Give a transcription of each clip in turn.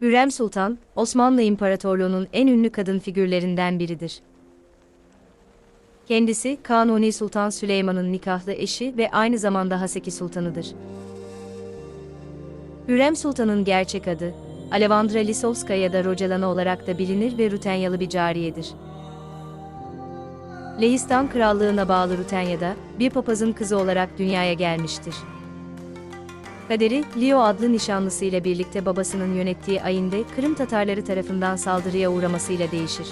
Hürrem Sultan, Osmanlı İmparatorluğu'nun en ünlü kadın figürlerinden biridir. Kendisi, Kanuni Sultan Süleyman'ın nikahlı eşi ve aynı zamanda Haseki Sultanıdır. Hürrem Sultan'ın gerçek adı, Alevandra Lisovska ya da Rojalana olarak da bilinir ve Rutenyalı bir cariyedir. Lehistan Krallığına bağlı Rutanya'da, bir papazın kızı olarak dünyaya gelmiştir. Kaderi, Leo adlı nişanlısıyla birlikte babasının yönettiği ayinde Kırım Tatarları tarafından saldırıya uğramasıyla değişir.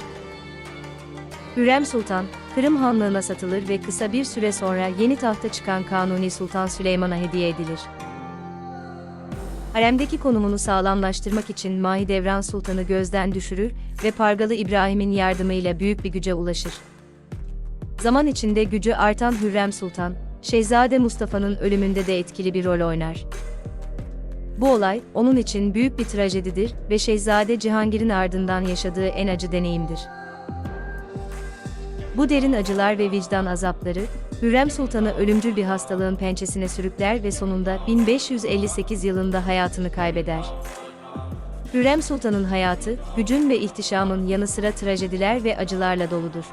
Hürrem Sultan, Kırım Hanlığı'na satılır ve kısa bir süre sonra yeni tahta çıkan Kanuni Sultan Süleyman'a hediye edilir. Haremdeki konumunu sağlamlaştırmak için Mahidevran Sultan'ı gözden düşürür ve Pargalı İbrahim'in yardımıyla büyük bir güce ulaşır. Zaman içinde gücü artan Hürrem Sultan, Şehzade Mustafa'nın ölümünde de etkili bir rol oynar. Bu olay, onun için büyük bir trajedidir ve Şehzade Cihangir'in ardından yaşadığı en acı deneyimdir. Bu derin acılar ve vicdan azapları, Hürrem Sultan'ı ölümcül bir hastalığın pençesine sürükler ve sonunda 1558 yılında hayatını kaybeder. Hürrem Sultan'ın hayatı, gücün ve ihtişamın yanı sıra trajediler ve acılarla doludur.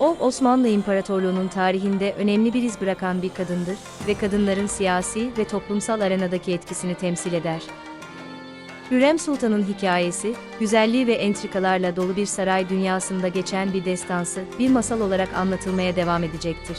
O, Osmanlı İmparatorluğu'nun tarihinde önemli bir iz bırakan bir kadındır ve kadınların siyasi ve toplumsal arenadaki etkisini temsil eder. Hürrem Sultan'ın hikayesi, güzelliği ve entrikalarla dolu bir saray dünyasında geçen bir destansı, bir masal olarak anlatılmaya devam edecektir.